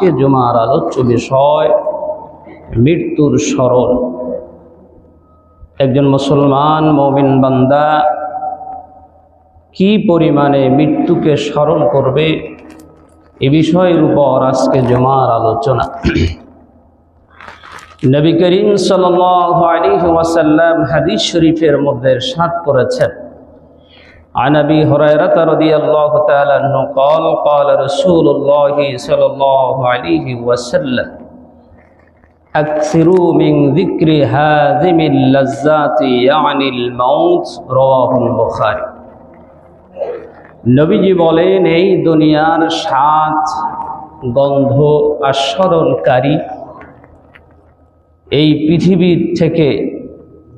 আজকে জুমার আলোচ্য বিষয় মৃত্যুর স্মরণ। একজন মুসলমান মমিন বান্দা কি পরিমাণে মৃত্যুকে স্মরণ করবে এ বিষয়ের উপর আজকে জমার আলোচনা। নবী করিম ওয়াসাল্লাম হাদিস শরীফের মধ্যে সাত করেছেন। عن ابي هريره رضي الله تعالى عنه قال قال رسول الله صلى الله عليه وسلم اكثروا من ذكر هازم اللذات يعني الموت رواه البخاري নবীজি বলেন এই দুনিয়ার স্বাদ গন্ধ আস্মরণকারী এই পৃথিবীর থেকে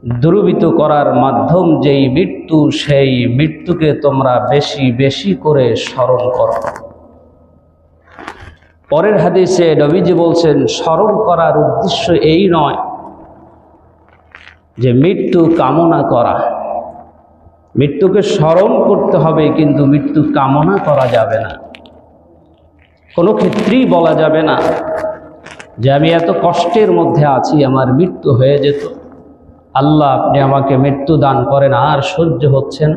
দুর্বৃত করার মাধ্যম যেই মৃত্যু, সেই মৃত্যুকে তোমরা বেশি বেশি করে স্মরণ করো। পরের হাদিসে নবীজি বলছেন, স্মরণ করার উদ্দেশ্য এই নয় যে মৃত্যু কামনা করা। মৃত্যুকে স্মরণ করতে হবে, কিন্তু মৃত্যু কামনা করা যাবে না। কোনো ক্ষেত্রেই বলা যাবে না যে আমি এত কষ্টের মধ্যে আছি, আমার মৃত্যু হয়ে যেত। আল্লাহ আপনি আমাকে মৃত্যু দান করেন, আর সহ্য হচ্ছেন।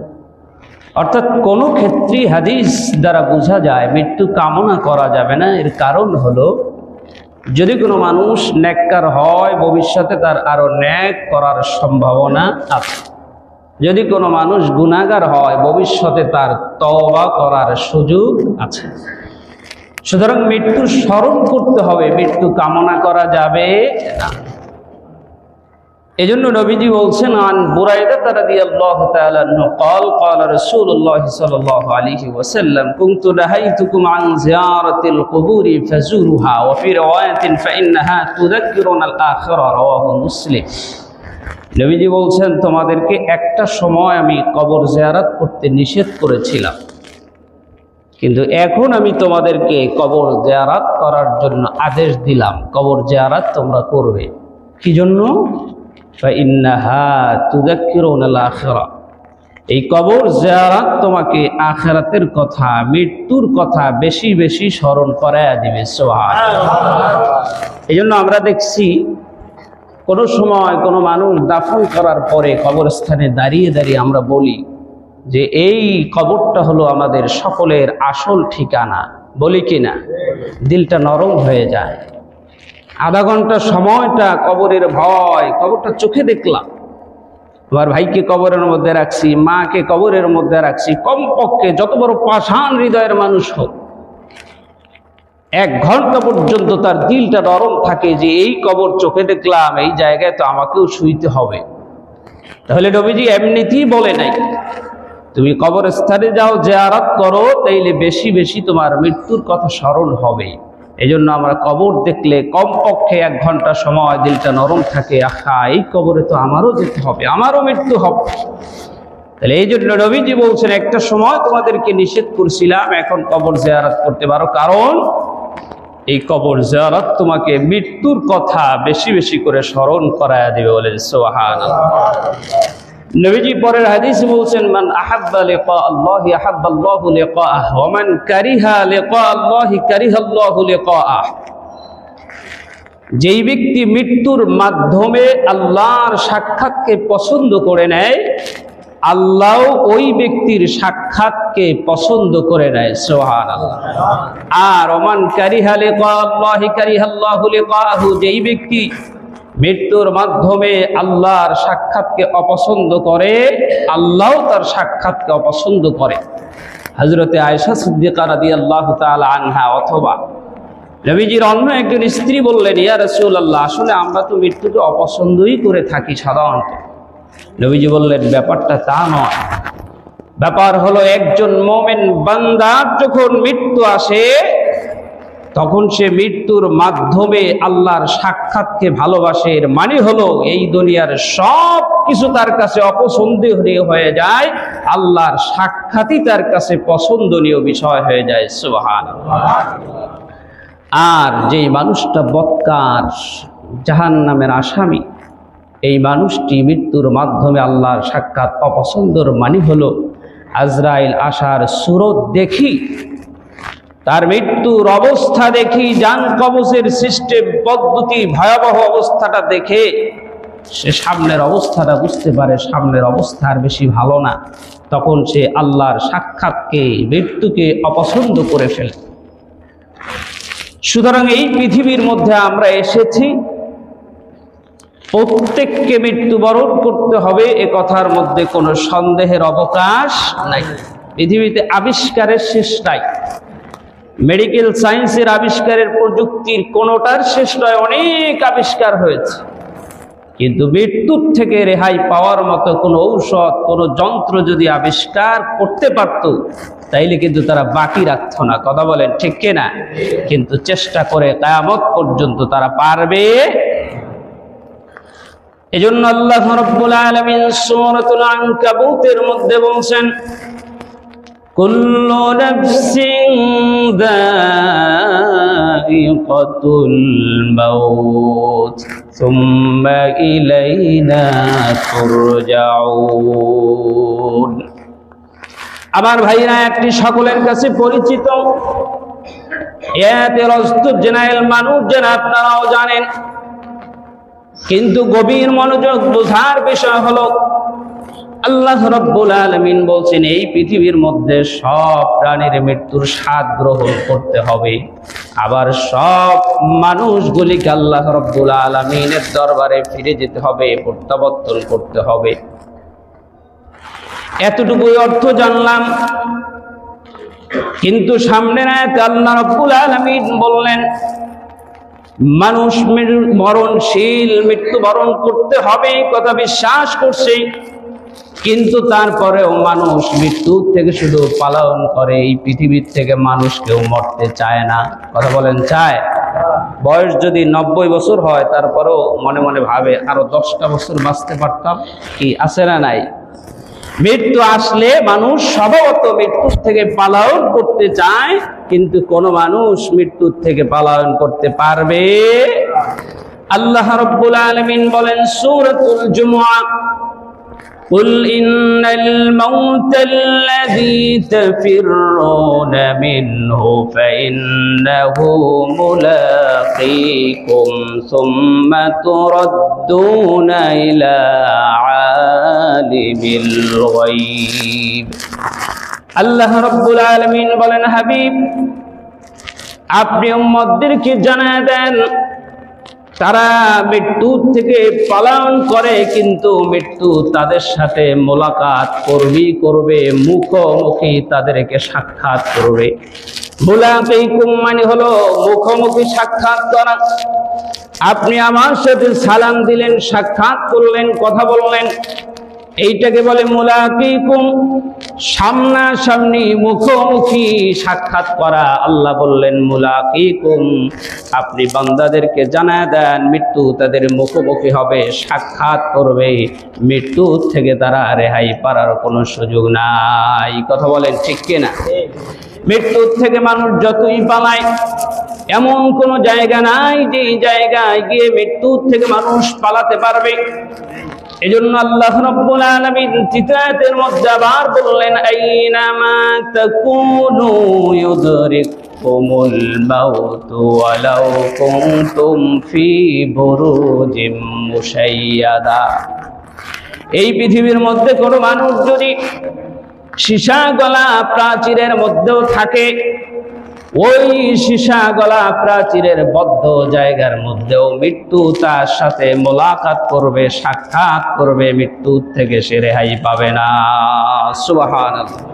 অর্থাৎ কোনো ক্ষেত্রেই হাদিস দ্বারা বোঝা যায়, মৃত্যু কামনা করা যাবে না। এর কারণ হলো, যদি কোনো মানুষ ন্যাক্কার হয়, ভবিষ্যতে তার আরও ন্যাক করার সম্ভাবনা আছে। যদি কোনো মানুষ গুণাগার হয়, ভবিষ্যতে তার তওবা করার সুযোগ আছে। সুতরাং মৃত্যু স্মরণ করতে হবে, মৃত্যু কামনা করা যাবে না। এজন্য নবীজি বলছেন আন বুরাইদা রাদিয়াল্লাহু তাআলা আনহু قال قال رسول الله صلى الله عليه وسلم كنت نهيتكم عن زيارة القبور فزوروها وفي رواية فإنها تذكرنا الآخرة رواه مسلم নবীজি বলছেন তোমাদেরকে একটা সময় আমি কবর জিয়ারত করতে নিষেধ করেছিলাম কিন্তু এখন আমি তোমাদেরকে কবর জিয়ারাত করার জন্য আদেশ দিলাম কবর জিয়ারাত তোমরা করবে কি জন্য এই কবর জিয়ারাত তোমাকে আখেরাতের কথা, মৃত্যুর কথা বেশি বেশি স্মরণ করাইয়া দিবে এই জন্য আমরা দেখছি, কোনো সময় কোনো মানুষ দাফন করার পরে কবরস্থানে দাঁড়িয়ে দাঁড়িয়ে আমরা বলি যে, এই কবরটা হলো আমাদের সকলের আসল ঠিকানা। বলি কি না দিলটা নরম হয়ে যায়। আধা ঘণ্টা সময়টা কবরের ভয়, কবরটা চোখে দেখলাম। আমার ভাইকে কবরের মধ্যে রাখছি, মাকে কবরের মধ্যে রাখছি, কমপক্ষে যত বড় পাষাণ হৃদয়ের মানুষ হোক। এক ঘণ্টা পর্যন্ত তার দিলটা নরম থাকে যে এই কবর চোখে দেখলাম, এই জায়গায় তো আমাকেও শুইতে হবে। তাহলে নবীজি এমনিতেই বলে নাই, তুমি কবরস্থানে যাও যে আরাত করো, তাইলে বেশি বেশি তোমার মৃত্যুর কথা স্মরণ হবে এই জন্য আমরা কবর দেখলে কমপক্ষে এক ঘণ্টা সময় দিলটা নরম থাকে। আখা এই কবরে তো আমারও যেতে হবে, আমারও মৃত্যু হবে। তাহলে এই জন্য রবিজি বলছেন, একটা সময় তোমাদেরকে নিষেধ করছিলাম, এখন কবর জেয়ারাত করতে পারো। কারণ এই কবর জিয়ারত তোমাকে মৃত্যুর কথা বেশি বেশি করে স্মরণ করায় দিবে বলেন সোহান নবীজি পরের হাদিস বলছেন, মান আহাব্বা লিকা আল্লাহি আহাব্বা আল্লাহু লিকাআহ ওয়া মান কারিহা লিকা আল্লাহি কারিহা আল্লাহু লিকাআহ যেই ব্যক্তি মৃত্যুর মাধ্যমে আল্লাহর সাক্ষাৎকে পছন্দ করে নেয় আল্লাহ ওই ব্যক্তির সাক্ষাৎকে পছন্দ করে নেয় সোহান আর ওমান কারিহা লিকাআল্লাহি কারিহাল্লাহু লিকাআহু যেই ব্যক্তি মৃত্যুর মাধ্যমে আল্লাহর সাক্ষাৎকে অপছন্দ করে আল্লাহ তার সাক্ষাৎকে অপছন্দ করে। হজরতে আয়সা সিদ্দিকা রাদি আল্লাহ আনহা অথবা নবীজির অন্য একজন স্ত্রী বললেন, ইয়া রসুল আল্লাহ আসলে আমরা তো মৃত্যুকে অপছন্দই করে থাকি সাধারণত। নবীজি বললেন, ব্যাপারটা তা নয়। ব্যাপার হলো একজন মোমেন বান্দার যখন মৃত্যু আসে তখন সে মৃত্যুর মাধ্যমে আল্লাহর সাক্ষাৎকে ভালোবাসে। এর মানে হলো, এই দুনিয়ার সব কিছু তার কাছে অপছন্দনীয় হয়ে যায়, আল্লাহর সাক্ষাৎই তার কাছে পছন্দনীয় বিষয় হয়ে যায় সুহান আর যেই মানুষটা বৎকার জাহান নামের আসামি, এই মানুষটি মৃত্যুর মাধ্যমে আল্লাহর সাক্ষাৎ অপছন্দর মানে হলো, আজরাইল আসার সুরত দেখি তার মৃত্যুর অবস্থা দেখি যান কবচের সিস্টেম পদ্ধতি, ভয়াবহ অবস্থাটা দেখে সে সামনের অবস্থাটা বুঝতে পারে সামনের অবস্থা আর বেশি ভালো না। তখন সে আল্লাহর সাক্ষাৎকে, মৃত্যুকে অপছন্দ করে ফেলে। সুতরাং এই পৃথিবীর মধ্যে আমরা এসেছি। প্রত্যেককে মৃত্যুবরণ করতে হবে, এ কথার মধ্যে কোনো সন্দেহের অবকাশ নাই। পৃথিবীতে আবিষ্কারের শেষ নাই। মেডিকেল সায়েন্সের আবিষ্কারের প্রযুক্তির কোনোটার শেষ নয়, অনেক আবিষ্কার হয়েছে। কিন্তু মৃত্যুর থেকে রেহাই পাওয়ার মতো কোনো ঔষধ, কোনো যন্ত্র যদি আবিষ্কার করতে পারত, তাইলে কিন্তু তারা বাকি রাখত না। কথা বলেন ঠিক কিনা কিন্তু চেষ্টা করে কায়ামত পর্যন্ত তারা পারবে। এজন্য আল্লাহ রাব্বুল আলামিন সূরাতুল আনকাবুতের মধ্যে বলছেন কুল্লু নাফসিন যায়িকাতুল মাউত, সুম্মা ইলাইনা তুরজাউন। আমার ভাইরা, একটি সকলের কাছে পরিচিত। এতে রস্তু জেনারেল মানুষ যেন আপনারাও জানেন। কিন্তু গভীর মনোযোগ বোঝার বিষয় হলো আল্লাহ রব্বুল আলমিন বলছেন, এই পৃথিবীর মধ্যে সব প্রাণীর মৃত্যুর স্বাদ গ্রহণ করতে হবে। আবার সব মানুষগুলিকে আল্লাহ রব্বুল আলমিনের দরবারে ফিরে যেতে হবে, প্রত্যাবর্তন করতে হবে। এতটুকুই অর্থ জানলাম। কিন্তু সামনে আয়াতে আল্লাহ রব্বুল আলমিন বললেন, মানুষ মরণশীল মৃত্যুবরণ করতে হবে, কথা বিশ্বাস করছে। কিন্তু তারপরেও মানুষ মৃত্যু থেকে শুধু পালন করে, এই পৃথিবীর থেকে মানুষ কেউ মরতে চায় না। কথা বলেন, চায়? বয়স যদি নব্বই বছর হয়, তারপরেও মনে মনে ভাবে, আরও দশটা বছর বাঁচতে পারতাম কি? আছে না নাই? মৃত্যু আসলে মানুষ স্বভাবত মৃত্যুর থেকে পালায়ন করতে চায়, কিন্তু কোন মানুষ মৃত্যুর থেকে পালায়ন করতে পারবে? আল্লাহ রব্বুল আলামিন বলেন, সূরাতুল জুমুআ قل إن الموت الذي تفرون منه فإنه ملاقيكم ثم تردون إلى عالم الغيب আল্লাহ রব্বুল আলমিন বলেন হাবিব আপনি উম্মতদেরকে জানায় দেন তারা মৃত্যুর থেকে পালন করে, কিন্তু মৃত্যু তাদের সাথে মোলাকাত করবি, করবে, মুখোমুখি তাদেরকে সাক্ষাৎ করবে। মুলাকাইকুম মানে হলো মুখোমুখি সাক্ষাৎ করা। আপনি আমার সাথে সালাম দিলেন, সাক্ষাৎ করলেন, কথা বললেন। এইটাকে বলে মুলাকিকুম। সামনাসামনি মুখোমুখি সাক্ষাৎ করা আল্লাহ বললেন, মুলাকিকুম। আপনি বান্দাদেরকে জানায় দেন, মৃত্যু তাদের মুখোমুখি হবে, সাক্ষাৎ করবে। মৃত্যু থেকে তারা রেহাই পারার কোনো সুযোগ নাই। কথা বলেন ঠিক কিনা? মৃত্যুর থেকে মানুষ যতই পালায়, এমন কোনো জায়গা নাই যে জায়গায় গিয়ে মৃত্যুর থেকে মানুষ পালাতে পারবে। এজন্য আল্লাহ রাব্বুল আলামিন তিতায়াতের মধ্যে আবার বললেন, আইনামা তাকুনু ইউদরিকুমুল মাউত ওয়ালাউ কুনতুম ফি বুরুজিম মুশাইয়াদা। এই পৃথিবীর মধ্যে কোনো মানুষ যদি সীসা গলা প্রাচীরের মধ্যেও থাকে ওই সীসা গলা প্রাচীরের বদ্ধ জায়গার মধ্যেও মৃত্যু তার সাথে মোলাকাত করবে, সাক্ষাৎ করবে, মৃত্যু থেকে সে রেহাই পাবে না। সুবহানাল্লাহ।